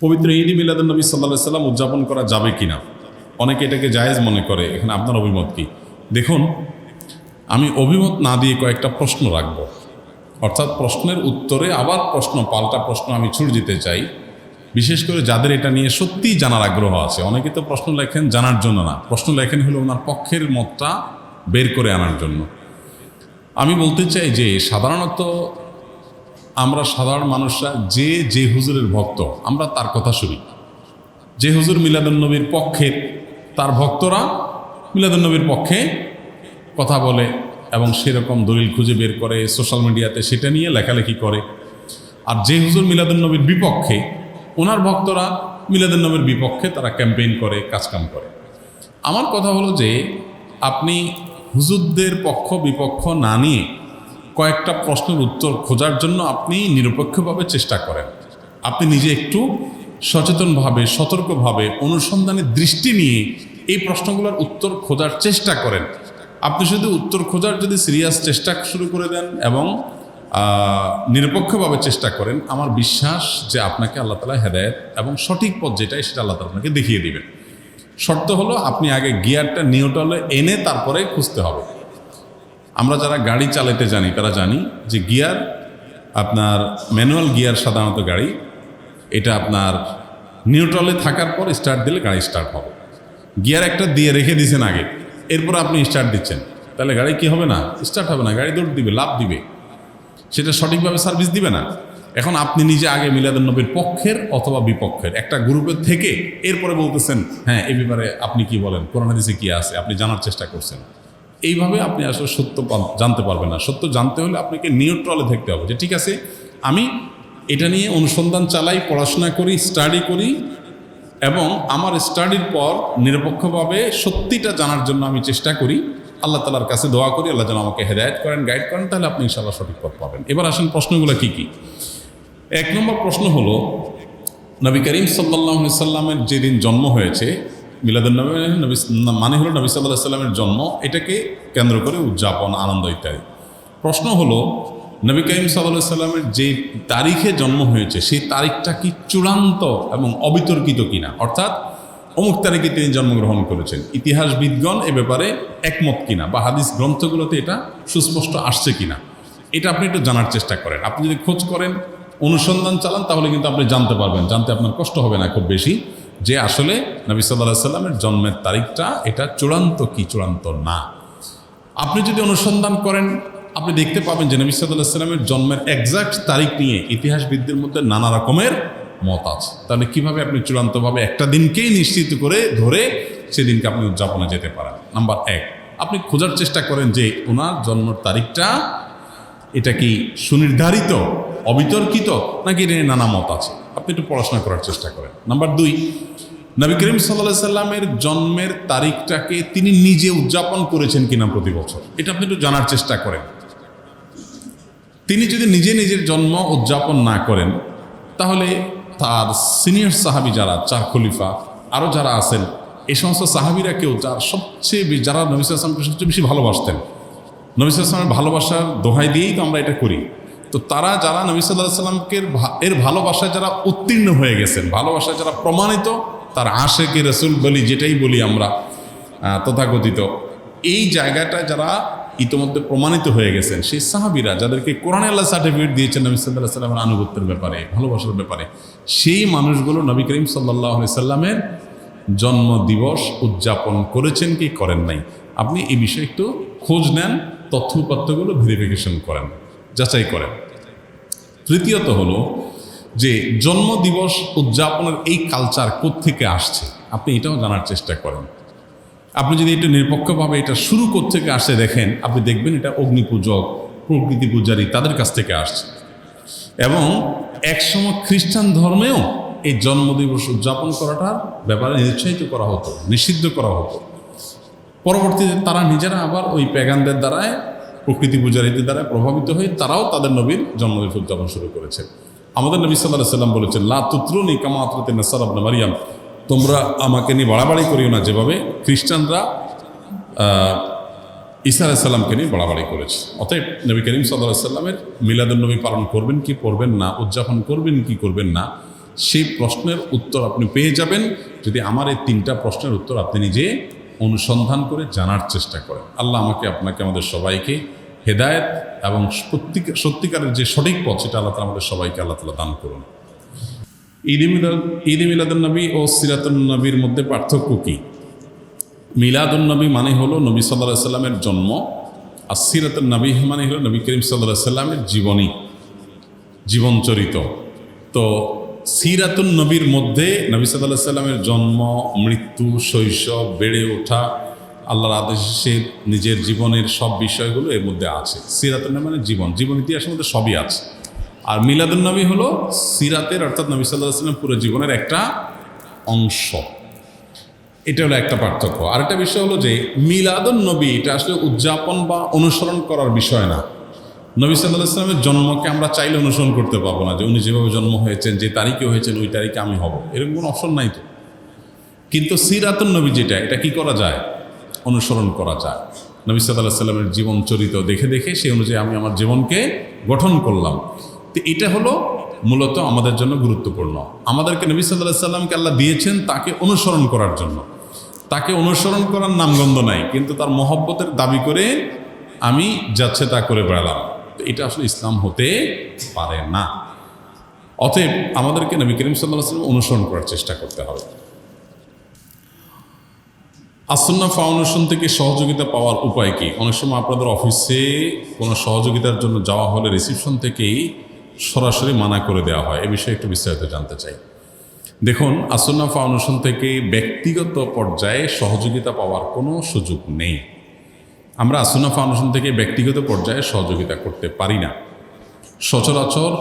পবিত্র ঈদ মিলাদুল নবী সাল্লাহ সাল্লাম উদযাপন করা যাবে কিনা? অনেকে এটাকে জায়েজ মনে করে। এখানে আপনার অভিমত কি? দেখুন, আমি অভিমত না দিয়ে কয়েকটা প্রশ্ন রাখব। অর্থাৎ প্রশ্নের উত্তরে আবার প্রশ্ন, পাল্টা প্রশ্ন আমি ছুড়ে দিতে চাই। বিশেষ করে যাদের এটা নিয়ে সত্যিই জানার আগ্রহ আছে। অনেকে তো প্রশ্ন লেখেন জানার জন্য না। প্রশ্ন লেখেন হলো ওনার পক্ষের মতটা বের করে আনার জন্য। আমি বলতে চাই যে সাধারণত আমরা সাধারণ মানুষরা যে যে হুজুরের ভক্ত, আমরা তার কথা শুনি। যে হুজুর মিলাদুন্নবীর পক্ষে, তার ভক্তরা মিলাদুন্নবীর পক্ষে কথা বলে এবং সেরকম দলিল খুঁজে বের করে, সোশ্যাল মিডিয়াতে সেটা নিয়ে লেখালেখি করে। আর যে হুজুর মিলাদুন্নবীর বিপক্ষে, ওনার ভক্তরা মিলাদুন্নবীর বিপক্ষে তারা ক্যাম্পেইন করে, কাজকাম করে। আমার কথা হলো যে, আপনি হুজুরদের পক্ষ বিপক্ষ না নিয়ে কয়েকটা প্রশ্নের উত্তর খোঁজার জন্য আপনি নিরপেক্ষভাবে চেষ্টা করেন। আপনি নিজে একটু সচেতনভাবে, সতর্কভাবে অনুসন্ধানের দৃষ্টি নিয়ে এই প্রশ্নগুলোর উত্তর খোঁজার চেষ্টা করেন। আপনি শুধু উত্তর খোঁজার যদি সিরিয়াস চেষ্টা শুরু করে দেন এবং নিরপেক্ষভাবে চেষ্টা করেন, আমার বিশ্বাস যে আপনাকে আল্লাহ তালা হেদায়ত এবং সঠিক পথ যেটাই সেটা আল্লাহ তালা আপনাকে দেখিয়ে দিবেন। শর্ত হলো আপনি আগে গিয়ারটা নিউটলে এনে তারপরে খুঁজতে হবে। আমরা যারা গাড়ি চালাতে জানি, তারা জানি যে গিয়ার, আপনার ম্যানুয়াল গিয়ার সাধারণত গাড়ি, এটা আপনার নিউট্রালে থাকার পর স্টার্ট দিলে গাড়ি স্টার্ট হবে। গিয়ার একটা দিয়ে রেখে দিয়েছেন আগে, এরপর আপনি স্টার্ট দিচ্ছেন। তাহলে গাড়ি কি হবে না? স্টার্ট হবে না, গাড়ি দৌড় দিবে লাভ দিবে। সেটা সঠিকভাবে সার্ভিস দিবে না। এখন আপনি নিজে আগে মিলাদুল নবীর পক্ষের অথবা বিপক্ষের, একটা গ্রুপের থেকে এরপরে বলতেছেন হ্যাঁ এই ব্যাপারে আপনি কি বলেন? করোনা দিছে কি আছে? আপনি জানার চেষ্টা করছেন। এইভাবে আপনি আসলে সত্য জানতে পারবেন না। সত্য জানতে হলে আপনাকে নিউট্রালে থাকতে হবে যে, ঠিক আছে, আমি এটা নিয়ে অনুসন্ধান চালাই, পড়াশোনা করি স্টাডি করি এবং আমার স্টাডির পর নিরপেক্ষভাবে সত্যিটা জানার জন্য আমি চেষ্টা করি। আল্লাহ তালার কাছে দোয়া করি, আল্লাহ যেন আমাকে হেদায়ত করেন গাইড করেন, তাহলে আপনি ইনশাল্লাহ সঠিক পথ পাবেন। এবার আসেন প্রশ্নগুলো কি কি? এক নম্বর প্রশ্ন হলো, নবী করিম সাল্লাহ সাল্লামের যেদিন জন্ম হয়েছে মিলাদুল্নবী নবী মানে হলো নবী সাল্লাহ সাল্লামের জন্ম, এটাকে কেন্দ্র করে উদযাপন, আনন্দ ইত্যাদি। প্রশ্ন হলো, নবী করিম সাল্লাহ সাল্লামের যে তারিখে জন্ম হয়েছে, সেই তারিখটা কি চূড়ান্ত এবং অবিতর্কিত কিনা? অর্থাৎ, অমুক তারিখে তিনি জন্মগ্রহণ করেছেন। ইতিহাসবিদগণ এ ব্যাপারে একমত কিনা? বা হাদিস গ্রন্থগুলোতে এটা সুস্পষ্ট আসছে কিনা? এটা আপনি একটু জানার চেষ্টা করেন। আপনি যদি খোঁজ করেন, অনুসন্ধান চালান, তাহলে কিন্তু আপনি জানতে পারবেন। জানতে আপনার কষ্ট হবে না খুব বেশি। যে আসলে নবী সাল্লাহ সাল্লামের জন্মের তারিখটা এটা চূড়ান্ত কি চূড়ান্ত না। আপনি যদি অনুসন্ধান করেন, আপনি দেখতে পাবেন যে নবী সাল্লাহ সাল্লামের জন্মের একজাক্ট তারিখ নিয়ে ইতিহাসবিদদের মধ্যে নানা রকমের মত আছে। তাহলে কীভাবে আপনি চূড়ান্তভাবে একটা দিনকেই নিশ্চিত করে ধরে সেদিনকে আপনি উদযাপনে যেতে পারেন? নাম্বার এক, আপনি খোঁজার চেষ্টা করেন যে ওনার জন্মের তারিখটা এটা কি সুনির্ধারিত, অবিতর্কিত, নাকি নানা মত আছে? আপনি একটু পড়াশোনা করার চেষ্টা করেন। নাম্বার দুই, নবী করিম সাল্লাহ সাল্লামের জন্মের তারিখটাকে তিনি নিজে উদযাপন করেছেন কিনা প্রতি বছর, এটা আপনি একটু জানার চেষ্টা করেন। তিনি যদি নিজে নিজের জন্ম উদযাপন না করেন, তাহলে তার সিনিয়র সাহাবি যারা, চার খলিফা আরও যারা আছেন এই সমস্ত সাহাবিরা কেউ যার সবচেয়ে যারা নবী সবচেয়ে বেশি ভালোবাসতেন, নবী আসলামের ভালোবাসার দোহাই দিয়েই তো আমরা এটা করি। তো তারা যারা নবী সাল্লাহ সাল্লামকে এর ভালোবাসায় যারা উত্তীর্ণ হয়ে গেছেন ভালোবাসায় যারা প্রমাণিত, তার আশেকে রসুল বলি, যেটাই বলি আমরা তথাকথিত। এই জায়গাটা যারা ইতোমধ্যে প্রমাণিত হয়ে গেছেন, সেই সাহাবিরা যাদেরকে কোরআন আল্লাহ সার্টিফিকেট দিয়েছেন নবী সাল্লাহ সাল্লামের আনুগত্যের ব্যাপারে, ভালোবাসার ব্যাপারে, সেই মানুষগুলো নবী করিম সাল্লাহ সাল্লামের জন্ম দিবস উদযাপন করেছেন কি করেন নাই? আপনি এই বিষয়ে একটু খোঁজ নেন, তথ্য ভেরিফিকেশন করেন। যাচাই করেন তৃতীয়ত হলো যে জন্ম দিবস উদযাপনের এই কালচার থেকে আসছে? আপনি এটাও জানার চেষ্টা করেন। আপনি যদি এটা নিরপেক্ষভাবে এটা শুরু থেকে আসছে দেখেন, আপনি দেখবেন এটা অগ্নিপূজক, প্রকৃতি পূজারী তাদের কাছ থেকে আসছে। এবং একসময় খ্রিস্টান ধর্মেও এই জন্মদিবস উদযাপন করাটার ব্যাপারে নিরুৎসাহিত করা হতো, নিষিদ্ধ করা হতো। পরবর্তীতে তারা নিজেরা আবার ওই প্যাগানদের দ্বারায় প্রকৃতি পূজারীদের দ্বারা প্রভাবিত হয়ে তারাও তাদের নবীর জন্মদিবস উদযাপন শুরু করেছে। আমাদের নবী সাল্লাহ সাল্লাম বলেছেন, লা তুত্রুনি কামাত্রতে নাসার আবনা মারিয়াম। তোমরা আমাকে নিয়ে বাড়াবাড়ি করিও না, যেভাবে খ্রিস্টানরা ঈসা আলাইসাল্লামকে নিয়ে বাড়াবাড়ি করেছে। অতএব নবী করিম সাল্লাহ সাল্লামের মিলাদুল নবী পালন করবেন কি করবেন না, উদযাপন করবেন কি করবেন না, সেই প্রশ্নের উত্তর আপনি পেয়ে যাবেন যদি আমার এই তিনটা প্রশ্নের উত্তর আপনি নিজে অনুসন্ধান করে জানার চেষ্টা করেন। আল্লাহ আমাকে, আপনাকে, আমাদের সবাইকে হেদায়েত এবং সত্যিকার সত্যিকারের যে সঠিক পথ, সেটা আল্লাহ তালা আমাদের সবাইকে আল্লাহ তালা দান করুন। ঈদ মিলাদ, ঈদ মিলাদুল নবী ও সিরাতুল নবীর মধ্যে পার্থক্য কী? মিলাদুল নবী মানে হলো নবী সাল্লাহ সাল্লামের জন্ম, আর সিরাতুল নবী মানে হলো নবী করিম সাল্লাহ সাল্লামের জীবনী জীবনচরিত তো সিরাতুল নবীর মধ্যে নবী সাল্লাহ সাল্লামের জন্ম, মৃত্যু, শৈশব, বেড়ে ওঠা আল্লাহর আদেশে নিজের জীবনের সব বিষয়গুলো এর মধ্যে আছে। সিরাতুল নবী মানে জীবন। জীবন ইতিহাসের মধ্যে সবই আছে। আর মিলাদুল নবী হলো সিরাতের, অর্থাৎ নবী সাল্লাহ সাল্লাম পুরো জীবনের একটা অংশ। এটা হলো একটা পার্থক্য। আরেকটা বিষয় হলো যে মিলাদুন নবী এটা আসলে উদযাপন বা অনুসরণ করার বিষয় না। নবী সাল্লাহ ইসলামের জন্মকে আমরা চাইলে অনুসরণ করতে পারব না যে উনি যেভাবে জন্ম হয়েছেন, যে তারিখে হয়েছেন, ওই তারিখে আমি হব। এরকম কোনো অপশন নাই তো। কিন্তু সিরাতুন নবী যেটা, এটা কি করা যায়? অনুসরণ করা যায়। নবী সাল্লাহ সাল্লামের জীবন চরিত দেখে দেখে সেই অনুযায়ী আমি আমার জীবনকে গঠন করলাম। তো এটা হলো মূলত আমাদের জন্য গুরুত্বপূর্ণ। আমাদেরকে নবী সাল্লাহ সাল্লামকে আল্লাহ দিয়েছেন তাকে অনুসরণ করার জন্য। তাকে অনুসরণ করার নামগন্ধ নাই, কিন্তু তার মহব্বতের দাবি করে আমি যাচ্ছে তা করে বেড়ালাম। তো এটা আসলে ইসলাম হতে পারে না। অতএব আমাদেরকে নবী করিম সাল্লাহ সাল্লাম অনুসরণ করার চেষ্টা করতে হবে। আসন্না ফাউন্ডেশন থেকে সহযোগিতা পাওয়ার উপায় কি? অনেক সময় আপনাদের অফিসে কোনো সহযোগিতার জন্য যাওয়া হলে রিসিপশন থেকেই সরাসরি মানা করে দেওয়া হয়। এ বিষয়ে একটু বিস্তারিত জানতে চাই। দেখুন আসন্না ফাউন্ডেশন থেকে ব্যক্তিগত পর্যায়ে সহযোগিতা পাওয়ার কোনো সুযোগ নেই। আমরা আসন্না ফাউন্ডেশন থেকে ব্যক্তিগত পর্যায়ে সহযোগিতা করতে পারি না। সচরাচর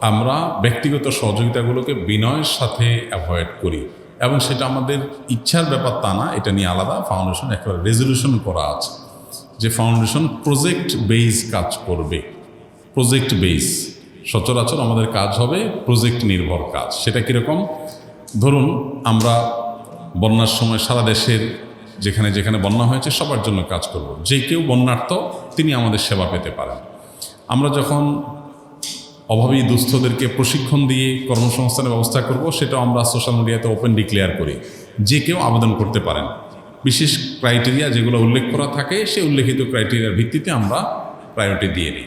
আমরা ব্যক্তিগত সহযোগিতাগুলোকে বিনয়ের সাথে অ্যাভয়েড করি। এবং সেটা আমাদের ইচ্ছার ব্যাপার তা না, এটা নিয়ে আলাদা ফাউন্ডেশন একেবারে রেজলিউশন করা আছে, যে ফাউন্ডেশন প্রজেক্ট বেস কাজ করবে প্রজেক্ট বেস সচরাচর আমাদের কাজ হবে প্রজেক্ট নির্ভর কাজ। সেটা কীরকম? ধরুন, আমরা বন্যার সময় সারা দেশের যেখানে যেখানে বন্যা হয়েছে, সবার জন্য কাজ করব। যে কেউ বন্যার্থ, তিনি আমাদের সেবা পেতে পারেন। আমরা যখন অভাবী দুস্থদেরকে প্রশিক্ষণ দিয়ে কর্মসংস্থানের ব্যবস্থা করব সেটা আমরা সোশ্যাল মিডিয়াতে ওপেন ডিক্লেয়ার করি। যে কেউ আবেদন করতে পারেন। বিশেষ ক্রাইটেরিয়া যেগুলো উল্লেখ করা থাকে, সেই উল্লেখিত ক্রাইটেরিয়ার ভিত্তিতে আমরা প্রায়োরিটি দিয়ে নিই।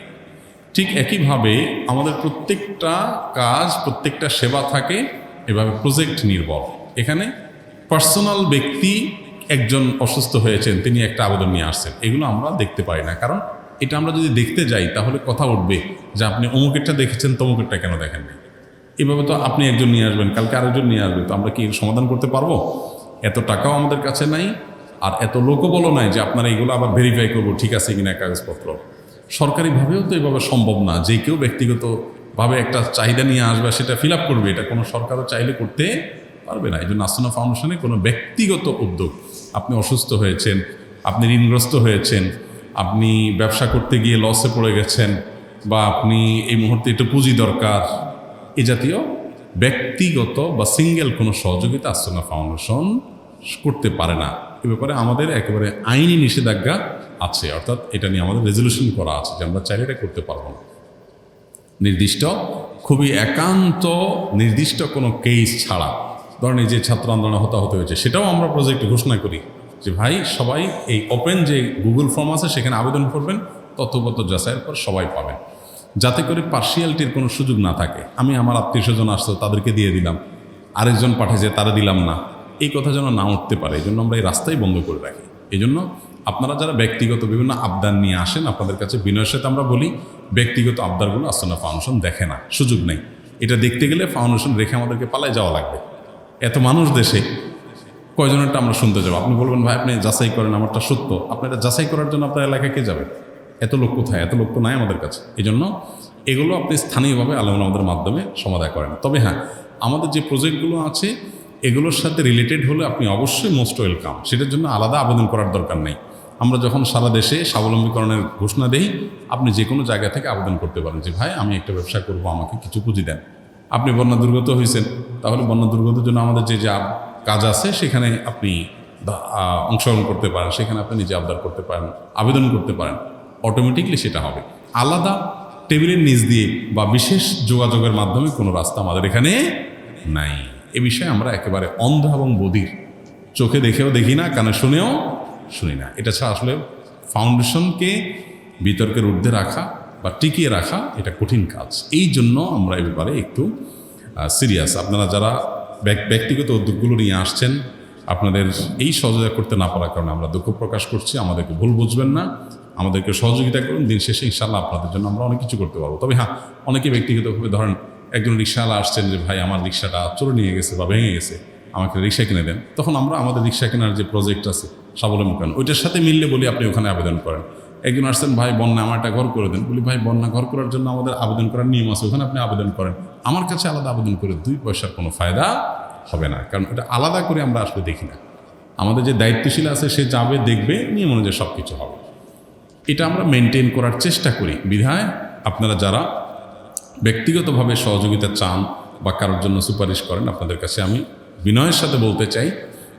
ঠিক একইভাবে আমাদের প্রত্যেকটা কাজ, প্রত্যেকটা সেবা থাকে, এভাবে প্রজেক্ট নির্ভর। এখানে পার্সোনাল ব্যক্তি একজন অসুস্থ হয়েছেন, তিনি একটা আবেদন নিয়ে আসছেন। এগুলো আমরা দেখতে পাই না। কারণ এটা আমরা যদি দেখতে যাই, তাহলে কথা উঠবে। যে আপনি অমুকেরটা দেখেছেন, তমুকেরটা কেন দেখেন দেখেননি এভাবে তো আপনি একজন নিয়ে আসবেন, কালকে আরেকজন নিয়ে আসবে, তো আমরা কি সমাধান করতে পারব? এত টাকাও আমাদের কাছে নাই, আর এত লোকবলও নাই যে আপনারা এগুলো আবার ভেরিফাই করব, ঠিক আছে কিনা কাগজপত্র। সরকারিভাবেও তো এভাবে সম্ভব না, যে কেউ ব্যক্তিগতভাবে একটা চাহিদা নিয়ে আসবে সেটা ফিল আপ করবে, এটা কোনো সরকারও চাইলে করতে পারবে না। এই জন্য আসনা ফাউন্ডেশনে কোনো ব্যক্তিগত উদ্যোগ, আপনি অসুস্থ হয়েছেন, আপনি ঋণগ্রস্ত হয়েছেন, আপনি ব্যবসা করতে গিয়ে লসে পড়ে গেছেন বা আপনি এই মুহূর্তে একটু পুঁজি দরকার, এ জাতীয় ব্যক্তিগত বা সিঙ্গেল কোনো সহযোগিতা আসনা ফাউন্ডেশন করতে পারে না। এ ব্যাপারে আমাদের একেবারে আইনি নিষেধাজ্ঞা আছে, অর্থাৎ এটা নিয়ে আমাদের রেজলিউশন করা আছে যে আমরা চাইলে এটা করতে পারব না। নির্দিষ্ট, খুবই একান্ত, নির্দিষ্ট কোনো কেস ছাড়া, ধরেন যে ছাত্র আন্দোলন হতাহত হয়েছে, সেটাও আমরা প্রজেক্ট ঘোষণা করি যে ভাই সবাই এই ওপেন যে গুগল ফর্ম আছে, সেখানে আবেদন করবেন তথ্যগত যাচাইয়ের পর সবাই পাবেন যাতে করে পার্সিয়ালিটির কোনো সুযোগ না থাকে। আমি আমার আত্মীয় স্বজন আসতো, তাদেরকে দিয়ে দিলাম। আরেকজন পাঠিয়েছে, তারা দিলাম না। এই কথা যেন না উঠতে পারে, এই জন্য আমরা এই রাস্তাই বন্ধ করে রাখি। এই জন্য আপনারা যারা ব্যক্তিগত বিভিন্ন আবদার নিয়ে আসেন, আপনাদের কাছে বিনয়ের সাথে আমরা বলি, ব্যক্তিগত আবদারগুলো আসলে ফাউন্ডেশন দেখে না, সুযোগ নেই। এটা দেখতে গেলে ফাউন্ডেশন রেখে আমাদেরকে পালায় যাওয়া লাগবে। এত মানুষ দেশে, কয়জনেরটা আমরা শুনতে যাব? আপনি বলবেন, ভাই, আপনি যাচাই করেন, আমারটা সত্য। আপনারা যাচাই করার জন্য আপনার এলাকায় কে এত লোক কোথায়? এত লোক তো নাই আমাদের কাছে। এই জন্য এগুলো আপনি স্থানীয়ভাবে আলম আমাদের মাধ্যমে সমাধান করেন। তবে হ্যাঁ আমাদের যে প্রজেক্টগুলো আছে, এগুলোর সাথে রিলেটেড হলে আপনি অবশ্যই মোস্ট ওয়েলকাম সেটার জন্য আলাদা আবেদন করার দরকার নেই। আমরা যখন সারা দেশে স্বাবলম্বীকরণের ঘোষণা দেই, আপনি যে কোনো জায়গা থেকে আবেদন করতে পারেন যে, ভাই, আমি একটা ব্যবসা করব, আমাকে কিছু পুঁজি দেন। আপনি বন্যা দুর্গত হয়েছেন তাহলে বন্যা দুর্গতের জন্য আমাদের যে, যা কাজ আছে, সেখানে আপনি অংশগ্রহণ করতে পারেন। সেখানে আপনি নিজে আবদার করতে পারেন, আবেদন করতে পারেন। অটোমেটিকলি সেটা হবে। আলাদা টেবিলের নিচ দিয়ে বা বিশেষ যোগাযোগের মাধ্যমে কোনো রাস্তা আমাদের এখানে নাই। এ বিষয়ে আমরা একেবারে অন্ধ এবং বধির। চোখে দেখেও দেখি না, কানে শুনেও শুনি না। এটা ছাড়া আসলে ফাউন্ডেশনকে বিতর্কের ঊর্ধ্বে রাখা বা টিকিয়ে রাখা এটা কঠিন কাজ। এই জন্য আমরা এ ব্যাপারে একটু সিরিয়াস আপনারা যারা ব্যক্তিগত উদ্যোগগুলো নিয়ে আসছেন, আপনাদের এই সহযোগিতা করতে না পারার কারণে আমরা দুঃখ প্রকাশ করছি। আমাদেরকে ভুল বুঝবেন না। আমাদেরকে সহযোগিতা করুন, দিন শেষে ইনশাল্লাহ আপনাদের জন্য আমরা অনেক কিছু করতে পারব। তবে হ্যাঁ অনেকে ব্যক্তিগতভাবে ধরেন একজন রিক্সাওয়ালা আসছেন যে, ভাই, আমার রিক্সাটা চলে নিয়ে গেছে বা ভেঙে গেছে, আমাকে রিক্সা কিনে দেন। তখন আমরা আমাদের রিক্সা কেনার যে প্রজেক্ট আছে, স্বাবলম্বী ওইটার সাথে মিললে বলি আপনি ওখানে আবেদন করেন। একজন আসছেন, ভাই, বন্যা আমার একটা ঘর করে দেন। বলি, ভাই, বন্যা ঘর করার জন্য আমাদের আবেদন করার নিয়ম আছে, ওখানে আপনি আবেদন করেন। আমার কাছে আলাদা আবেদন করে দুই পয়সার কোনো ফায়দা হবে না। কারণ এটা আলাদা করে আমরা আসলে দেখি না। আমাদের যে দায়িত্বশীল আছে, সে যাবে, দেখবে, নিয়ম অনুযায়ী সব কিছু হবে। এটা আমরা মেনটেন করার চেষ্টা করি। বিধায় আপনারা যারা ব্যক্তিগতভাবে সহযোগিতা চান বা কারোর জন্য সুপারিশ করেন, আপনাদের কাছে আমি বিনয়ের সাথে বলতে চাই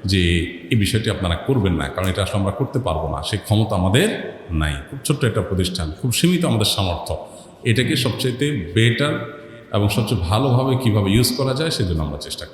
যে এই বিষয়টি আপনারা করবেন না, কারণ এটা আসলে আমরা করতে পারব না। সেই ক্ষমতা আমাদের নাই। খুব ছোট্ট একটা প্রতিষ্ঠান, খুব সীমিত আমাদের সামর্থ্য। এটাকে সবচেয়ে বেটার এবং সবচেয়ে ভালোভাবে কীভাবে ইউজ করা যায় সেজন্য আমরা চেষ্টা করি।